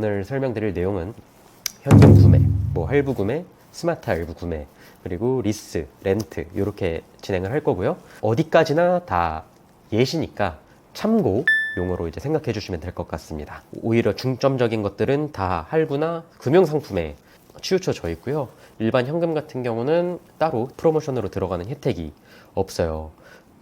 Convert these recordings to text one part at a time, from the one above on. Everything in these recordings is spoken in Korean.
오늘 설명드릴 내용은 현금 구매, 뭐 할부 구매, 스마트 할부 구매, 그리고 리스, 렌트 이렇게 진행을 할 거고요. 어디까지나 다 예시니까 참고 용어로 이제 생각해 주시면 될 것 같습니다. 오히려 중점적인 것들은 다 할부나 금융 상품에 치우쳐져 있고요. 일반 현금 같은 경우는 따로 프로모션으로 들어가는 혜택이 없어요.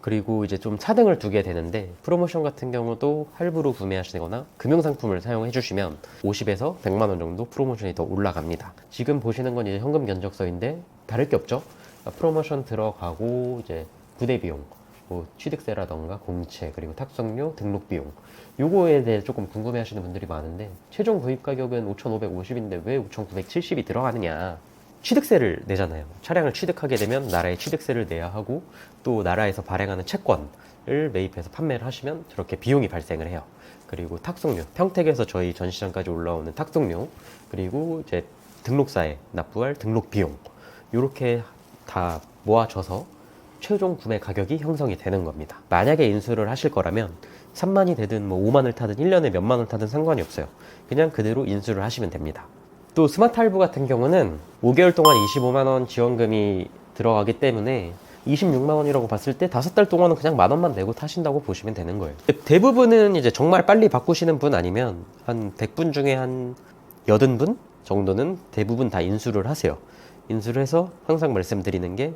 그리고 이제 좀 차등을 두게 되는데 프로모션 같은 경우도 할부로 구매하시거나 금융상품을 사용해 주시면 50에서 100만 원 정도 프로모션이 더 올라갑니다. 지금 보시는 건 이제 현금 견적서인데 다를 게 없죠. 그러니까 프로모션 들어가고 이제 부대 비용, 뭐 취득세라던가 공채 그리고 탁송료, 등록 비용 요거에 대해 조금 궁금해 하시는 분들이 많은데 최종 구입 가격은 5,550인데 왜 5,970이 들어가느냐 취득세를 내잖아요. 차량을 취득하게 되면 나라에 취득세를 내야 하고 또 나라에서 발행하는 채권을 매입해서 판매를 하시면 저렇게 비용이 발생을 해요. 그리고 탁송료, 평택에서 저희 전시장까지 올라오는 탁송료, 그리고 이제 등록사에 납부할 등록 비용, 이렇게 다 모아져서 최종 구매 가격이 형성이 되는 겁니다. 만약에 인수를 하실 거라면 3만이 되든 뭐 5만을 타든 1년에 몇만 원 타든 상관이 없어요. 그냥 그대로 인수를 하시면 됩니다. 또 스마트 할부 같은 경우는 5개월 동안 25만 원 지원금이 들어가기 때문에 26만 원이라고 봤을 때 5달 동안은 그냥 만 원만 내고 타신다고 보시면 되는 거예요. 대부분은 이제 정말 빨리 바꾸시는 분 아니면 한 100분 중에 한 80분 정도는 대부분 다 인수를 하세요. 인수를 해서 항상 말씀드리는 게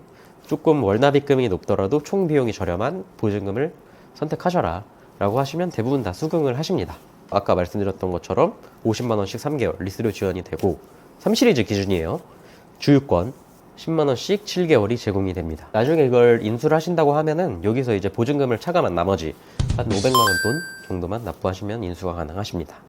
조금 월납입금이 높더라도 총 비용이 저렴한 보증금을 선택하셔라 라고 하시면 대부분 다 수긍을 하십니다. 아까 말씀드렸던 것처럼 50만 원씩 3개월 리스료 지원이 되고 3시리즈 기준이에요. 주유권 10만 원씩 7개월이 제공이 됩니다. 나중에 이걸 인수를 하신다고 하면은 여기서 이제 보증금을 차감한 나머지 한 500만 원 돈 정도만 납부하시면 인수가 가능하십니다.